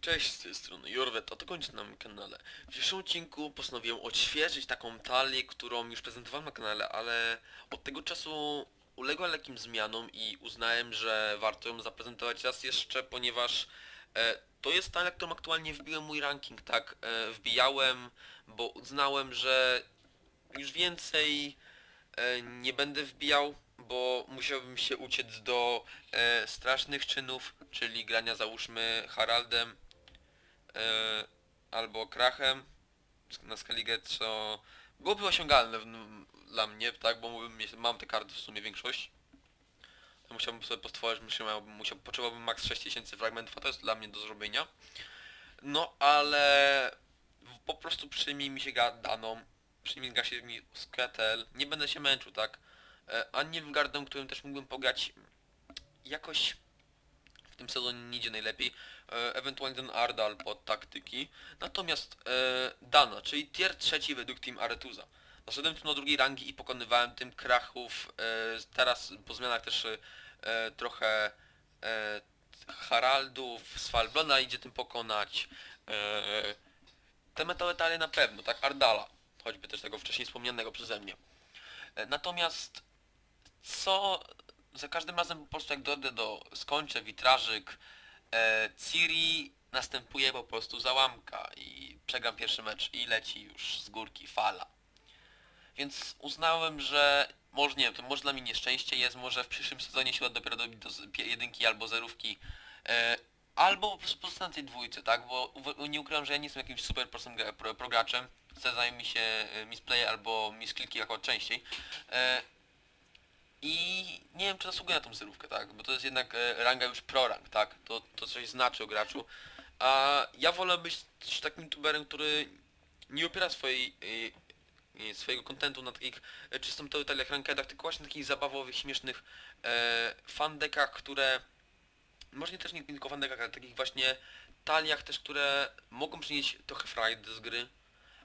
Cześć, z tej strony Jorwet, a to kończę na moim kanale. W dzisiejszym odcinku postanowiłem odświeżyć taką talię, którą już prezentowałem na kanale, ale od tego czasu uległa lekkim zmianom i uznałem, że warto ją zaprezentować raz jeszcze, ponieważ e, to jest talia, którą aktualnie wbiłem mój ranking, tak? E, wbijałem, bo uznałem, że już więcej e, nie będę wbijał, bo musiałbym się uciec do e, strasznych czynów, czyli grania załóżmy Haraldem albo Krachem na Skellige, co byłoby osiągalne dla mnie, tak, bo mógłbym mam te karty w sumie większość. Musiałbym sobie postworzyć, musiałbym, musiał, potrzebowałbym max 6000 fragmentów, a to jest dla mnie do zrobienia. No, ale po prostu przyjmij mi się gadaną, przyjmij się mi Sketel, nie będę się męczył, tak? E, A nie w gardę, którym też mógłbym pograć jakoś tym sezonie nie idzie najlepiej, e, ewentualnie ten Ardal pod taktyki. Natomiast e, Dana, czyli tier trzeci według Team Aretuza. Doszedłem tu na drugiej rangi i pokonywałem tym krachów, e, teraz po zmianach też e, trochę e, Haraldów, Svalblona idzie tym pokonać. E, te talie na pewno, tak? Ardala, choćby też tego wcześniej wspomnianego przeze mnie. E, Natomiast co za każdym razem po prostu jak dojdę do skończę witrażyk e, Ciri następuje po prostu załamka i przegram pierwszy mecz i leci już z górki fala. Więc uznałem, że może nie to może dla mnie nieszczęście jest, może w przyszłym sezonie się uda dopiero dobić do jedynki albo zerówki. E, albo po prostu pozostanę tej dwójce, tak? Bo nie ukrywam, że ja nie jestem jakimś super prostym gra- pro, prograczem. Zdarzają mi się e, misplaye albo miskliki jako częściej. E, i nie wiem, czy zasługuje na tą zerówkę, tak? Bo to jest jednak e, ranga już pro-rank, tak? To, to coś znaczy o graczu. A ja wolę być takim youtuberem, który nie opiera swojej, e, e, swojego kontentu na takich e, czysto metodach rankedach, tylko właśnie takich zabawowych, śmiesznych e, fandekach, które... Może nie też nie tylko fandekach, ale takich właśnie taliach też, które mogą przynieść trochę frajdy z gry,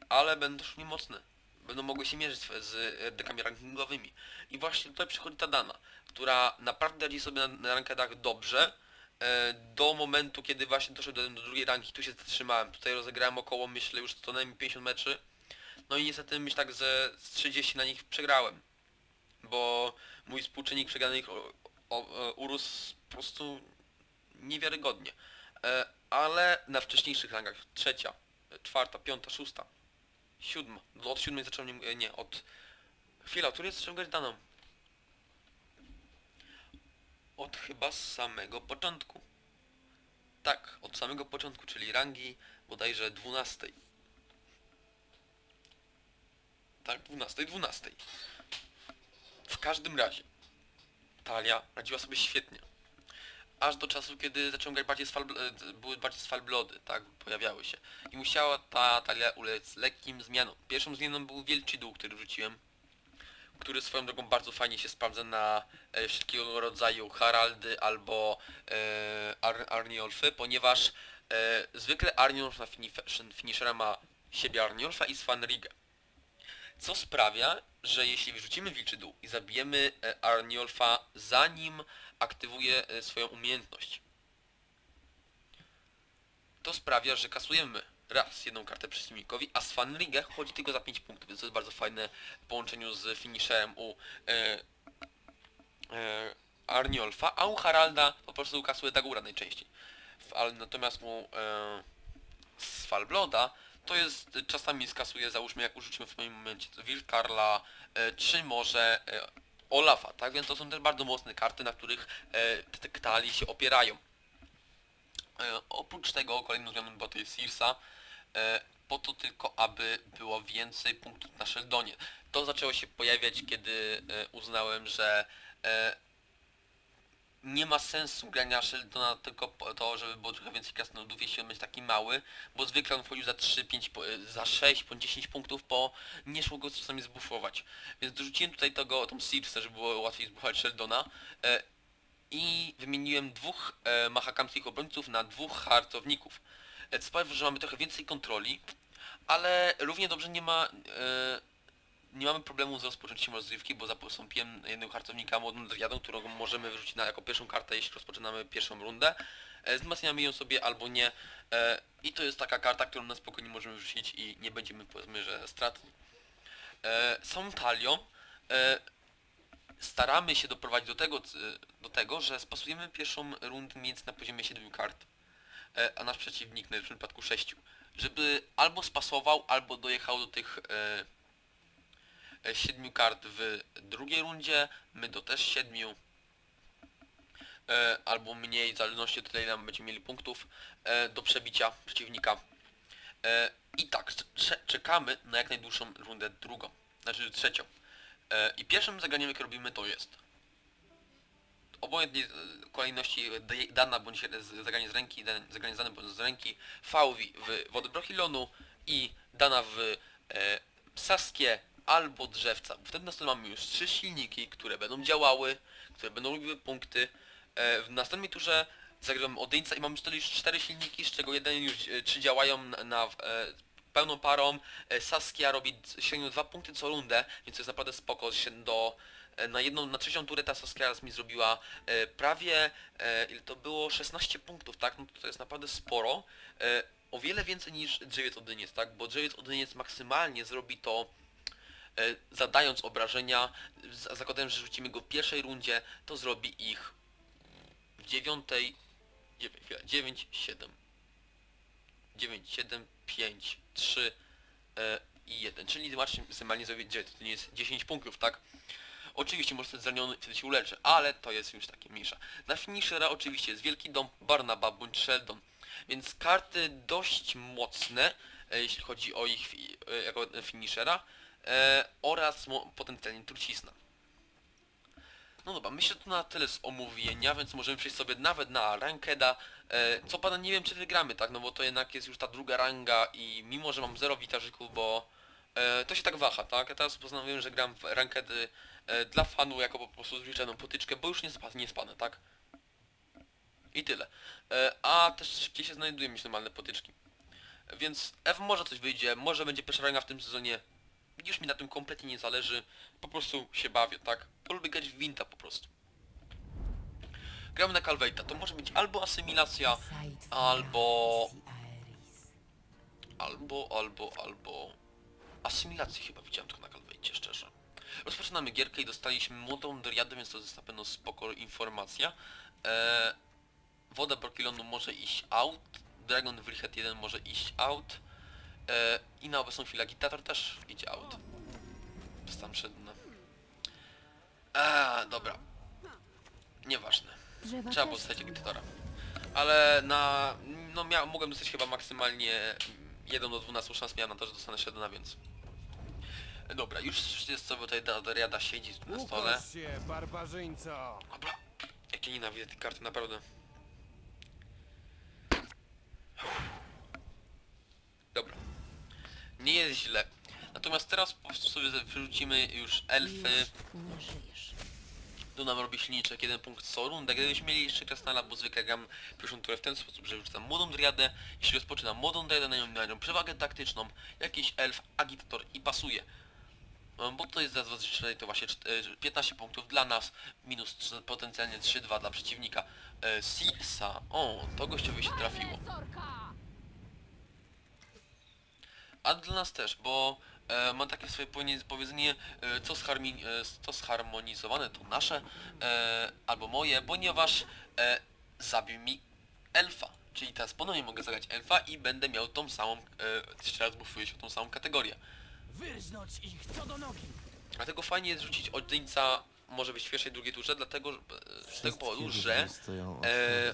ale będą też niemocne. Będą mogły się mierzyć z dekami rankingowymi. I właśnie tutaj przychodzi ta Dana, która naprawdę radzi sobie na, na rankedach dobrze, e, do momentu, kiedy właśnie doszedłem do drugiej ranki, tu się zatrzymałem. Tutaj rozegrałem około, myślę, już co najmniej 50 meczy. No i niestety myślę tak ze z 30 na nich przegrałem. Bo mój współczynnik przegranych e, urósł po prostu niewiarygodnie. E, ale na wcześniejszych rangach, trzecia, czwarta, piąta, szósta, siódma, no od siódmej zacząłem, nie, nie od... Chwila, od której zacząłem grać daną? Od chyba samego początku. Tak, od samego początku, czyli rangi bodajże 12. Tak, 12, 12. W każdym razie, Talia radziła sobie świetnie. Aż do czasu, kiedy zacząłem grać bardziej sfal, e, były bardziej tak, pojawiały się. I musiała ta talia ulec lekkim zmianom. Pierwszą zmianą był wielczy dół, który rzuciłem, który swoją drogą bardzo fajnie się sprawdza na e, wszelkiego rodzaju Haraldy albo e, Ar Arniolfy, ponieważ e, zwykle Arniolf na finish- finishera ma siebie Arniolfa i Svanrigę. Co sprawia, że jeśli wyrzucimy wilczy dół i zabijemy e, Arniolfa zanim aktywuje e, swoją umiejętność, to sprawia, że kasujemy raz jedną kartę przeciwnikowi, a z Fanrigę chodzi tylko za 5 punktów, więc to jest bardzo fajne w połączeniu z finisherem u e, e, Arniolfa, a u Haralda po prostu kasuje Dagura najczęściej. W, ale natomiast u e, Svalbloda to jest e, czasami skasuje, załóżmy jak użyczymy w pewnym momencie Wilkarla, e, czy może e, Olafa, tak? Więc to są też bardzo mocne karty, na których e, te, talii się opierają. E, oprócz tego kolejną zmianą była to jest Sirsa, e, po to tylko, aby było więcej punktów na Sheldonie. To zaczęło się pojawiać, kiedy e, uznałem, że e, nie ma sensu grania Sheldona tylko po to, żeby było trochę więcej krasnoludów, jeśli on będzie taki mały, bo zwykle on wchodził za 3, 5, po- e, za 6, po 10 punktów, bo nie szło go czasami zbuffować. Więc dorzuciłem tutaj tego, tą Sirsę, żeby było łatwiej zbufować Sheldona. E, i wymieniłem dwóch e, mahakamskich obrońców na dwóch hartowników. E, co sprawia, że mamy trochę więcej kontroli, ale równie dobrze nie ma e, nie mamy problemu z rozpoczęciem rozgrywki, bo zastąpiłem jednego hartownika młodą driadą, którą możemy wrzucić na, jako pierwszą kartę, jeśli rozpoczynamy pierwszą rundę. e, wzmacniamy ją sobie albo nie. E, I to jest taka karta, którą na spokojnie możemy wrzucić i nie będziemy powiedzmy, że stratni. E, są talią. E, staramy się doprowadzić do tego, do tego, że spasujemy pierwszą rundę więcej na poziomie 7 kart, a nasz przeciwnik na w przypadku 6. Żeby albo spasował, albo dojechał do tych e, 7 kart w drugiej rundzie, my do też 7, e, albo mniej, w zależności od ile nam będziemy mieli punktów e, do przebicia przeciwnika. E, I tak, cze- czekamy na jak najdłuższą rundę drugą, znaczy trzecią. E, I pierwszym zagraniem jakie robimy to jest obojętnie e, kolejności dana bądź zagranie z ręki, zagranie zdane bądź z ręki, Fauwi w wodę Brochilonu i dana w e, Saskie albo Drzewca. Wtedy na stole mamy już trzy silniki, które będą działały, które będą robiły punkty. E, w następnej turze zagramy Odyńca i mamy wtedy już cztery silniki, z czego jeden już e, trzy działają na, na e, pełną parą. E, Saskia robi średnio dwa punkty co rundę, więc to jest naprawdę spoko się do e, na jedną, na trzecią turę ta Saskia raz mi zrobiła e, prawie, e, ile to było, 16 punktów, tak? No to jest naprawdę sporo. E, o wiele więcej niż drzewiec Odyniec, tak? Bo drzewiec Odyniec maksymalnie zrobi to zadając obrażenia, zakładając, że rzucimy go w pierwszej rundzie, to zrobi ich w dziewiątej, 9, 7, 9, 7, 5, 3 e, i 1, czyli maksymalnie zrobi 9, to nie jest 10 punktów, tak? Oczywiście może zostać zraniony, wtedy się uleczy, ale to jest już takie mniejsza. Na finishera oczywiście jest Wielki Dom, Barnaba bądź Sheldon, więc karty dość mocne, e, jeśli chodzi o ich e, jako finishera e, oraz potencjalnie trucizna. No dobra, myślę to na tyle z omówienia, więc możemy przejść sobie nawet na rankeda. E, co pana nie wiem czy wygramy, tak? No bo to jednak jest już ta druga ranga i mimo, że mam 0 witarzyków, bo e, to się tak waha, tak? Ja teraz postanowiłem, że gram w rankedy e, dla fanu jako po prostu zwyczajną potyczkę, bo już nie, spa, nie spanę, tak? I tyle. E, a też gdzie się znajdują już normalne potyczki. Więc F może coś wyjdzie, może będzie pierwsza ranga w tym sezonie. Już mi na tym kompletnie nie zależy. Po prostu się bawię, tak? Polubię grać w Winta po prostu. Gramy na Calveita, to może być albo asymilacja, albo... Albo, albo, albo... Asymilację chyba widziałem tylko na Calveicie, szczerze. Rozpoczynamy gierkę i dostaliśmy młodą driadę, więc to jest na pewno spoko informacja. Eee, woda Brokilonu może iść out, Dragon Wrihet 1 może iść out eee, i na obecną chwilę Agitator też idzie out. Zostałem szedł Eee, dobra. Nieważne. Trzeba było dostać Agitatora. Ale na... no mia, mogłem dostać chyba maksymalnie 1 do 12 szans miałem na to, że dostanę Shadowna, więc... Dobra, już jest sobie tutaj Dariada siedzi na stole. Ukoś się, barbarzyńco! Dobra, jak ja nienawidzę tej karty, naprawdę. Dobra. Nie jest źle. Natomiast teraz po prostu sobie wyrzucimy już elfy. Nie żyjesz. Tu nam robi silniczek, jeden punkt co rundę. Gdybyśmy mieli jeszcze krasnala, bo zwykle gram pierwszą turę w ten sposób, że rzucam młodą driadę. Jeśli rozpoczynam młodą driadę, na nią mają przewagę taktyczną, jakiś elf, agitator i pasuje. No, Bo to jest zazwyczaj to właśnie czt- e, 15 punktów dla nas, minus potencjalnie 3-2 dla przeciwnika. E, Sirsa, o, to gościowi się trafiło. A dla nas też, bo e, ma takie swoje powie- powiedzenie, e, co, zharmi, e, co zharmonizowane to nasze, e, albo moje, ponieważ e, zabił mi elfa. Czyli teraz ponownie mogę zagrać elfa i będę miał tą samą, e, jeszcze raz buffuję się o tą samą kategorię. Wyrżnąć ich co do nogi! Dlatego fajnie jest rzucić Odyńca może być w pierwszej, drugiej turze, dlatego, że- e, z tego powodu, że e,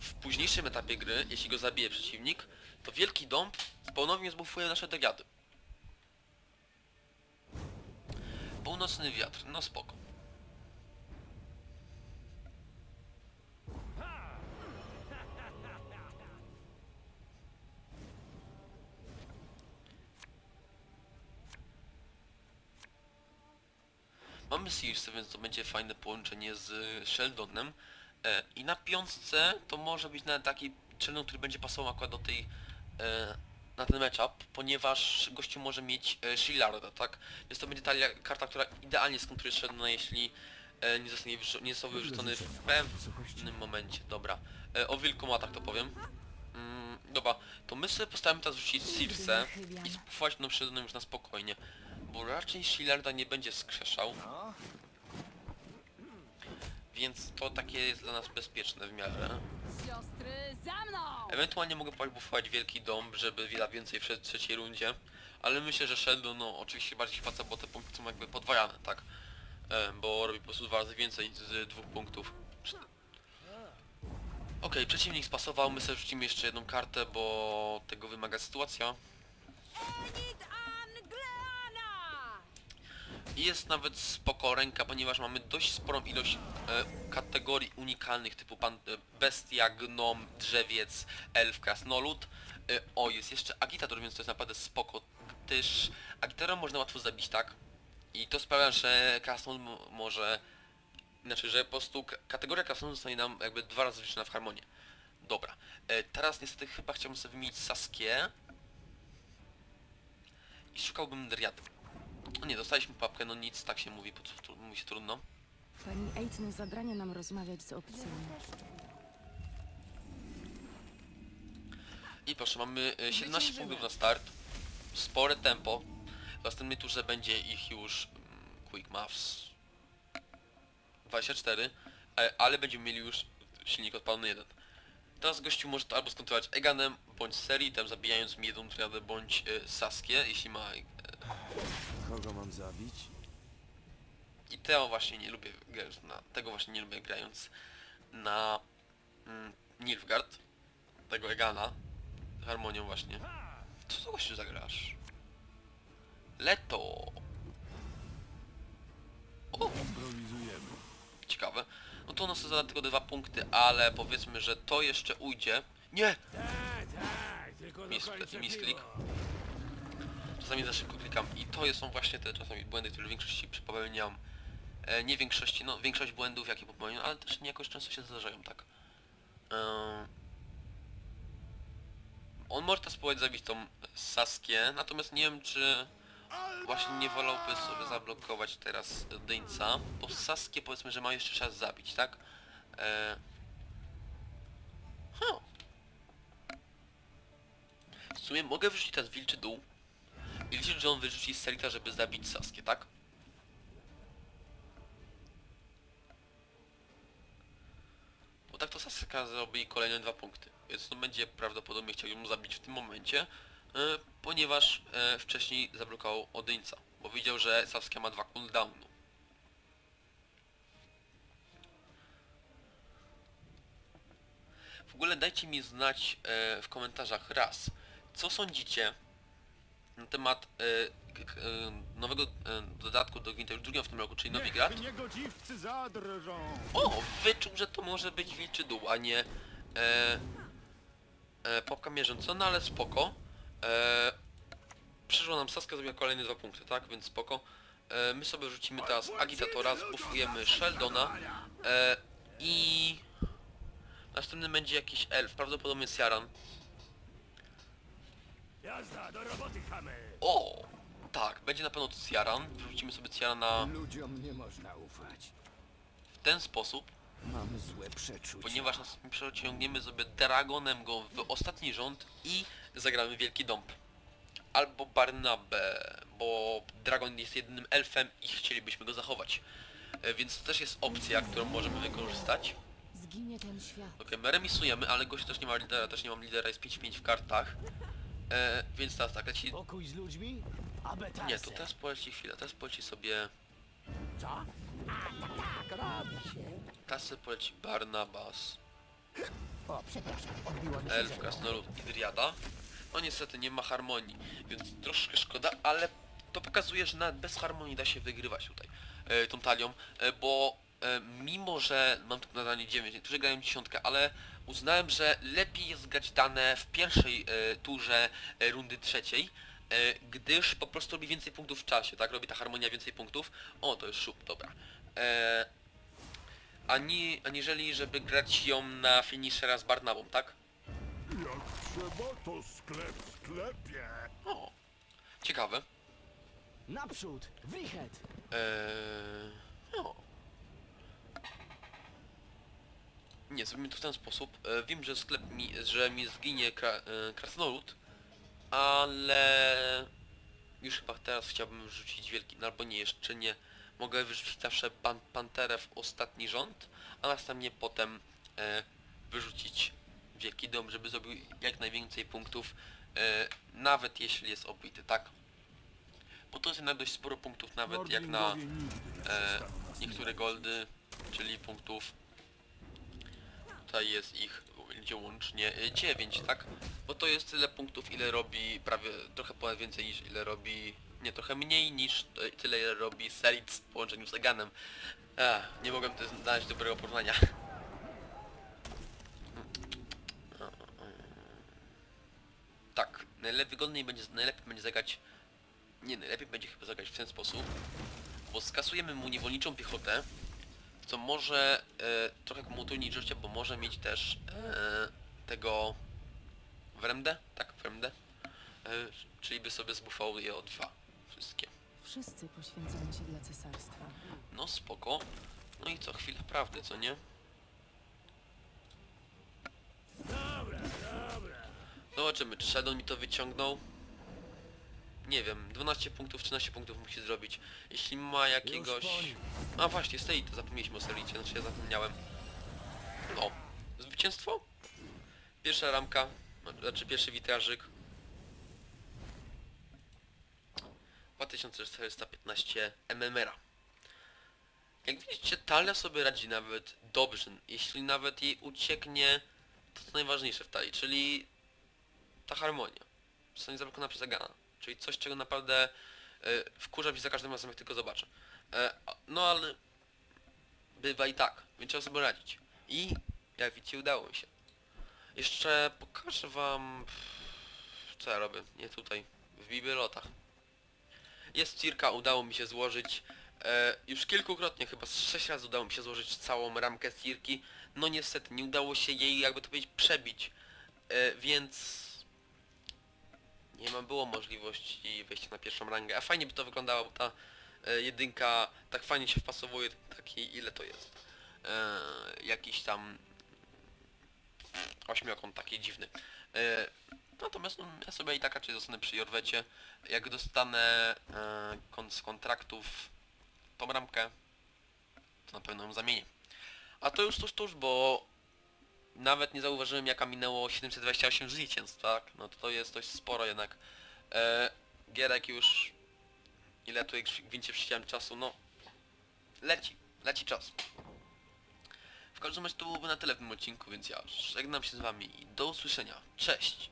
w późniejszym etapie gry, jeśli go zabije przeciwnik, to Wielki Dom ponownie zbufuje nasze degiady. Północny wiatr, no spoko. Mamy Searsy, więc to będzie fajne połączenie z Sheldonem. E, I na piątce to może być nawet taki Sheldon, który będzie pasował akurat do tej na ten matchup, ponieważ gościu może mieć e, Shillarda, tak? Więc to będzie ta lia- karta, która idealnie skontruje Sheldona, jeśli e, nie zostanie wyrzu- nie został wyrzucony w pewnym momencie. Dobra. E, o wilkomatach to powiem. Mm, dobra, to my sobie postawimy teraz wrzucić Circe i spufać no przed już na spokojnie. Bo raczej Shilarda nie będzie skrzeszał. Więc to takie jest dla nas bezpieczne w miarę. Siostry, za mną! Ewentualnie mogę pobufować wielki dom, żeby wiele więcej w trzeciej rundzie. Ale myślę, że Sheldon, no oczywiście bardziej się faca, bo te punkty są jakby podwajane, tak? E, bo robi po prostu dwa razy więcej z dwóch punktów. Okej, przeciwnik spasował, my sobie rzucimy jeszcze jedną kartę, bo tego wymaga sytuacja. I jest nawet spoko ręka, ponieważ mamy dość sporą ilość e, kategorii unikalnych typu pan, e, bestia, gnom, drzewiec, elf, krasnolud. E, o, jest jeszcze agitator, więc to jest naprawdę spoko, gdyż agitatora można łatwo zabić, tak? I to sprawia, że krasnolud mo- może... Znaczy, że po prostu kategoria krasnolud zostanie nam jakby dwa razy wliczona w harmonię. Dobra. E, teraz niestety chyba chciałbym sobie wymienić Saskię. I szukałbym Driady. O nie, dostaliśmy papkę, no nic, tak się mówi, po co mówi się trudno. Pani Eitny zabrania nam rozmawiać z obcymi. I proszę, mamy e, 17 punktów na start. Spore tempo. W następnej turze będzie ich już mm, Quick Maths 24, e, ale będziemy mieli już silnik odpalony 1. Teraz gościu może to albo skontrolować Eganem, bądź Seritem, zabijając mi jedną triadę, bądź e, Saskię, jeśli ma... E, Kogo mam zabić? I tego właśnie nie lubię grając na... Tego właśnie nie lubię grając na... Mm, Nilfgaard. Tego Egana. Harmonią właśnie. Co to gościu zagrasz? Leto! O! Improwizujemy. Ciekawe. No to ono sobie zada tylko dwa punkty, ale powiedzmy, że to jeszcze ujdzie. Nie! Tak, tak, tylko Mis- dokończę misklik. piwo. Czasami za szybko klikam i to są właśnie te czasami błędy, które w większości popełniam. E, nie większości, no większość błędów jakie popełniam, ale też nie jakoś często się zdarzają, tak. E, on może teraz spróbować zabić tą Saskię, natomiast nie wiem czy właśnie nie wolałby sobie zablokować teraz Dyńca, bo Saskię powiedzmy, że ma jeszcze czas zabić, tak? E, huh. W sumie mogę wrzucić teraz wilczy dół i liczyć, że on wyrzuci Selita, żeby zabić Saskię, tak? Bo tak to Saska zrobi kolejne dwa punkty, więc no będzie prawdopodobnie chciał ją zabić w tym momencie, e, ponieważ e, wcześniej zablokował Odyńca, bo widział, że Saskia ma dwa cooldownu. W ogóle dajcie mi znać e, w komentarzach raz, co sądzicie na temat e, e, nowego e, dodatku do Gwinta już drugiego w tym roku, czyli niegodziwcy zadrżą. O, wyczuł, że to może być wilczy dół, a nie popka mierząca, no ale spoko. E, przyszło nam Saska, zrobiła kolejne dwa punkty, tak? Więc spoko. E, my sobie rzucimy teraz Agitatora, zbufujemy Sheldona e, i następny będzie jakiś elf, prawdopodobnie Siaran. Jazda, do roboty, chamy. O, tak, będzie na pewno Ciaran. Wrzucimy sobie Ciarana Ludziom nie można ufać. w ten sposób, Mam złe przeczucia. ponieważ nas przeciągniemy sobie Dragonem go w ostatni rząd i zagramy Wielki Dąb. Albo Barnabę, bo Dragon jest jedynym elfem i chcielibyśmy go zachować. E, Więc to też jest opcja, którą możemy wykorzystać. Zginie ten świat. Okej, my remisujemy, ale gość też nie ma lidera, też nie mam lidera, jest 5-5 w kartach. E, więc teraz tak, leci... Pokój z ludźmi? Nie, to teraz poleci chwilę, teraz poleci sobie... Co? A, tak, tak, robi się. Teraz sobie poleci Barnabas. O, przepraszam, odbiło mi się Elf. Krasnolud i Driada. No niestety nie ma harmonii, więc troszkę szkoda, ale to pokazuje, że nawet bez harmonii da się wygrywać tutaj e, tą talią, e, bo e, mimo, że mam tu nadanie 9, niektórzy grają dziesiątkę, ale uznałem, że lepiej jest grać dane w pierwszej e, turze e, rundy trzeciej, e, gdyż po prostu robi więcej punktów w czasie, tak? Robi ta harmonia więcej punktów. O, to jest szub, dobra. E, ani, aniżeli żeby grać ją na finishera z Barnabą, tak? Jak trzeba, to sklep w sklepie. O, ciekawe. Naprzód, wrichет. Eee, o, Nie, zrobimy to w ten sposób. E, wiem, że sklep mi, że mi zginie kra, e, krasnolud, ale już chyba teraz chciałbym rzucić wielki, no albo nie, jeszcze nie. Mogę wyrzucić zawsze pan, panterę w ostatni rząd, a następnie potem e, wyrzucić wielki dom, żeby zrobił jak najwięcej punktów, e, nawet jeśli jest obity, tak? Bo to jest jednak dość sporo punktów, nawet jak na Nordlingowie nigdy nie e, przestaną niektóre goldy, czyli punktów. Tutaj jest ich będzie łącznie 9, tak? Bo to jest tyle punktów, ile robi prawie trochę ponad więcej niż ile robi. Nie, trochę mniej niż e, tyle ile robi Selic w połączeniu z Eganem. Ech, nie mogłem też znaleźć dobrego porównania. Tak, najlepiej wygodniej będzie, najlepiej będzie zagrać. Nie, najlepiej będzie chyba zagrać w ten sposób, bo skasujemy mu niewolniczą piechotę, co może e, trochę mu utrudnić życie, bo może mieć też e, tego Wremdę, tak, Wremdę, e, czyli by sobie zbufał je o dwa, wszystkie. Wszyscy poświęcamy się dla cesarstwa. No spoko, no i co, chwila prawdy, co nie? Zobaczymy, czy Shadow mi to wyciągnął. Nie wiem, 12 punktów, 13 punktów musi zrobić. Jeśli ma jakiegoś... A właśnie, State, zapomnieliśmy o Selicie, znaczy ja zapomniałem. No, zwycięstwo? Pierwsza ramka, znaczy pierwszy witrażyk. 2415 MMR-a. Jak widzicie, Talia sobie radzi nawet dobrze. Jeśli nawet jej ucieknie to co najważniejsze w talii, czyli ta harmonia. Zostanie zablokowana przez Agana. Czyli coś, czego naprawdę e, wkurza mnie za każdym razem, jak tylko zobaczę. E, no ale bywa i tak, więc trzeba sobie radzić. I jak widzicie, udało mi się. Jeszcze pokażę wam co ja robię, nie tutaj, w bibelotach. Jest cirka, udało mi się złożyć. E, już kilkukrotnie, chyba z sześć razy udało mi się złożyć całą ramkę cirki. No niestety, nie udało się jej, jakby to powiedzieć, przebić. E, więc nie ma było możliwości wejścia na pierwszą rangę. A fajnie by to wyglądało, bo ta jedynka tak fajnie się wpasowuje, taki ile to jest. E, jakiś tam ośmiokąt taki dziwny. E, natomiast no, ja sobie i tak raczej zostanę przy Jorwecie. Jak dostanę e, kon z kontraktów tą ramkę, to na pewno ją zamienię. A to już tuż, tuż, bo nawet nie zauważyłem jaka minęło 728 zwycięstw, tak? No to, to jest dość sporo jednak. E, Gierek już... Ile tu gwincie przyciąłem czasu, no... Leci, leci czas. W każdym razie to byłoby na tyle w tym odcinku, więc ja żegnam się z wami i do usłyszenia. Cześć!